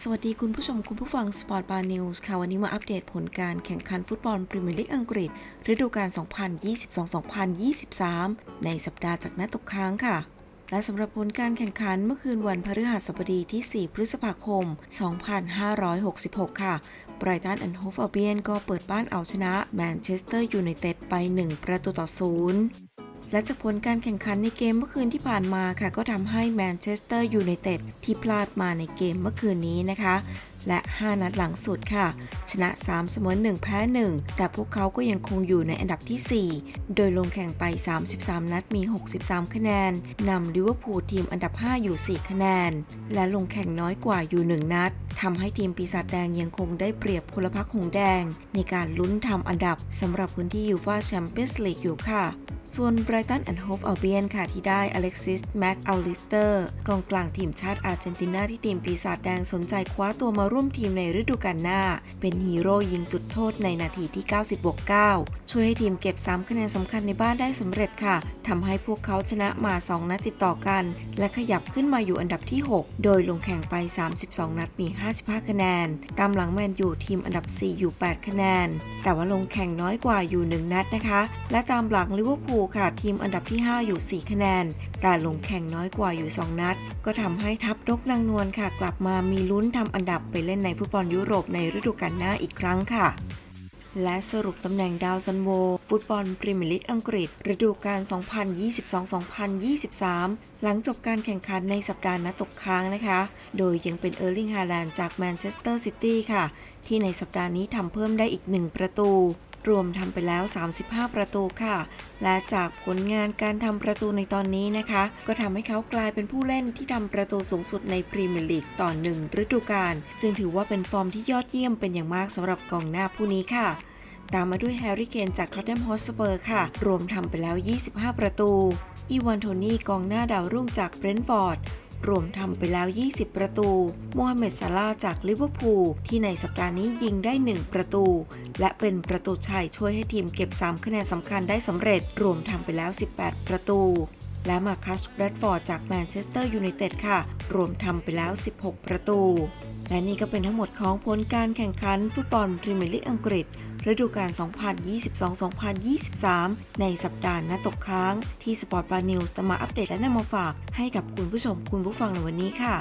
สวัสดีคุณผู้ชมคุณผู้ฟัง Sport Bar News ค่ะ วันนี้มาอัปเดตผลการแข่งขันฟุตบอลพรีเมียร์ลีกอังกฤษ ฤดูกาล 2022-2023 ในสัปดาห์จากนัดตกค้างค่ะ และสำหรับผลการแข่งขันเมื่อคืนวันพฤหัสบดีที่ 4 พฤษภาคม 2566 ค่ะไบรตันแอนด์โฮฟอัลเบียนก็เปิดบ้านเอาชนะแมนเชสเตอร์ยูไนเต็ดไป 1 ประตูต่อศูนย์ และจากผลการแข่งขันในเกมเมื่อคืนที่ผ่านมาค่ะ ก็ทำให้แมนเชสเตอร์ยูไนเต็ดที่พลาดมาในเกมเมื่อคืนนี้นะคะ และ 5 นัดหลังสุดค่ะ ชนะ 3 เสมอ 1 แพ้ 1 แต่พวกเขาก็ยังคงอยู่ในอันดับที่ 4 โดยลงแข่งไป 33 นัดมี 63 คะแนนนำลิเวอร์พูลทีมอันดับ 5 อยู่ 4 คะแนน และลงแข่งน้อยกว่าอยู่ 1 นัดทำให้ทีมปีศาจแดงยังคงได้เปรียบพลพรรคหงส์แดง ในการลุ้นทำอันดับสำหรับพื้นที่ยูฟ่าแชมเปี้ยนส์ลีกอยู่ค่ะ ส่วน Brighton and Hove Albion ค่ะที่ได้ Alexis Mac Allister กองกลางทีมชาติอาร์เจนตินาที่ทีมปีศาจแดงสนใจคว้าตัวมาร่วมทีมในฤดูกาลหน้า เป็นฮีโร่ยิงจุดโทษในนาทีที่ 90บวก9ช่วยให้ทีมเก็บ 3 คะแนนสำคัญในบ้านได้สำเร็จค่ะทำให้พวกเขาชนะมา 2 นัดติดต่อกัน และขยับขึ้นมาอยู่อันดับที่ 6 โดยลงแข่งไป 32 นัดมี 55 คะแนน ตามหลังแมนยูทีมอันดับ 4 อยู่ 8 คะแนน แต่ว่าลงแข่งน้อยกว่าอยู่ 1 นัดนะคะ และตามหลังลิเวอร์พูลค่ะ ทีมอันดับที่ 5 อยู่ 4 คะแนน แต่ลงแข่งน้อยกว่าอยู่ 2 นัด ก็ทำให้ทัพนกนางนวลค่ะ กลับมามีลุ้นทำอันดับไปเล่นในฟุตบอลยุโรปในฤดูกาลหน้าอีกครั้งค่ะและสรุปตำแหน่งดาวซันโว ฟุตบอลพรีเมียร์ลีกอังกฤษ ฤดูกาล 2022-2023 หลังจบการแข่งขันในสัปดาห์นัดตกค้างนะคะ โดยยังเป็นเออร์ลิงฮาแลนด์จากแมนเชสเตอร์ซิตี้ค่ะ ที่ในสัปดาห์นี้ทำเพิ่มได้อีก 1 ประตู รวมทำไปแล้ว 35 ประตูค่ะ และจากผลงานการทำประตูในตอนนี้นะคะ ก็ทำให้เขากลายเป็นผู้เล่นที่ทำประตูสูงสุดในพรีเมียร์ลีกต่อหนึ่งฤดูกาลจึงถือว่าเป็นฟอร์มที่ยอดเยี่ยมเป็นอย่างมากสำหรับกองหน้าผู้นี้ค่ะตามมาด้วยแฮร์รี่เคนจากท็อตแนมฮอสเปอร์ค่ะ รวมทำไปแล้ว 25 ประตู อีวานโทนี่กองหน้าดาวรุ่งจากเบรนท์ฟอร์ด รวมทำไปแล้ว 20 ประตู มูฮัมเหม็ดซาลาจากลิเวอร์พูลที่ในสัปดาห์นี้ยิงได้ 1 ประตู และเป็นประตูชัยช่วยให้ทีมเก็บ 3 คะแนนสำคัญได้สำเร็จ รวมทำไปแล้ว 18 ประตู และมาคัสแบรดฟอร์ดจากแมนเชสเตอร์ยูไนเต็ดค่ะ รวมทำไปแล้ว 16 ประตู และนี่ก็เป็นทั้งหมดของผลการแข่งขันฟุตบอลพรีเมียร์ลีกอังกฤษฤดูกาล 2022-2023 ในสัปดาห์นัดตกค้างที่ Sport Bar News จะมาอัปเดตและนำมาฝากให้กับคุณผู้ชมคุณผู้ฟังในวันนี้ค่ะ